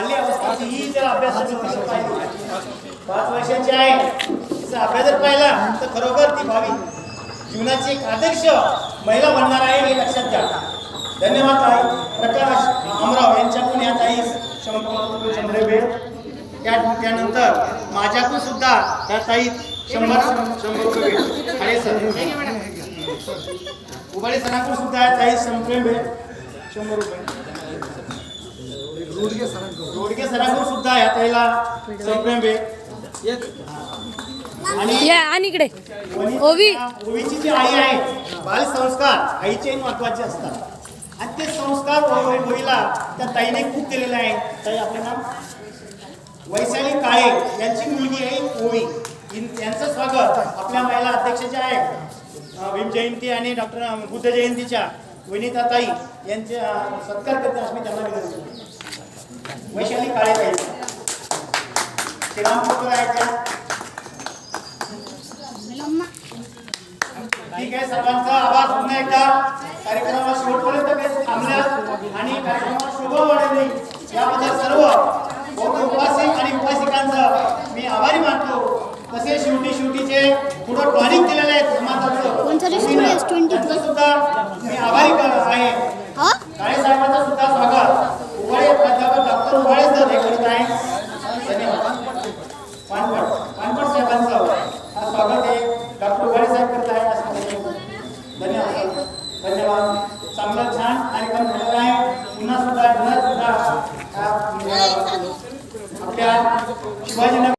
हल्ली अवस्था ही जर अभ्यास पाच वर्षाची आहे. तिचा अभ्यास जर पाहिला तर खरोखर ती भावी जीवनाची एक आदर्श महिला बनणार आहे हे लक्षात घ्या. धन्यवाद ताई. प्रकाश अमराव यांच्याकडून या ताई शंभर शंभर वेळ त्या त्यानंतर माझ्याकडून सुद्धा त्या ताई शंभर शंभर रुपये भेट आणि सर. उबाळे सरांकडून सुद्धा या ताई शंभर भेट शंभर रुपये. रोडगे सरांकडून. सुद्धा या ताईला संप्रेम आणि या आणि इकडे. ओवी. ओवीची जी आई आहे बाल संस्कार आईचे महत्त्वाचे असतात. आणि ते संस्कार ओवीला त्या ताईने खूप दिलेले आहे. ताई आपले नाव? वैशाली काळे यांची मुलगी आहे ओवी. इन- यांचं स्वागत आपल्या महिला अध्यक्षाच्या आहे अं, भीम जयंती आणि डॉक्टर बुद्ध जयंतीच्या वनिता ताई यांचे सत्कार करते असं मी त्यांना विनंती करतो. वैशाली काळे ताई श्रीरामपूर आहे त्या. ठीक आहे सर्वांचा आवाज पुन्हा एकदा. कार्यक्रमाला शेवटपर्यंत बेस थांबल्या आणि कार्यक्रमात शोभा वाढवली याबद्दल सर्व उपासिक आणि उपासिकांचं मी आभारी मानतो. तसे शेवटी शेवटीचे पुढं टॉनिक दिलेले आहेत. धर्माचं कोणतं स्टुडिओ? 22 त्यांचं सुद्धा आहे. काळे साहेबांचं सुद्धा स्वागत. उवाळे प्राध्यापक डॉक्टर उवाळे सर हे करत आहे धन्यवाद. पानपट पानपट साहेबांचं. हा स्वागत आहे. डॉक्टर उवाळे साहेब करत आहे म्हणजे धन्यवाद. धन्यवाद. चांगला छान कार्यक्रम झालेला आहे. पुन्हा सुद्धा पुन्हा सुद्धा आपल्या शिवाजीनगर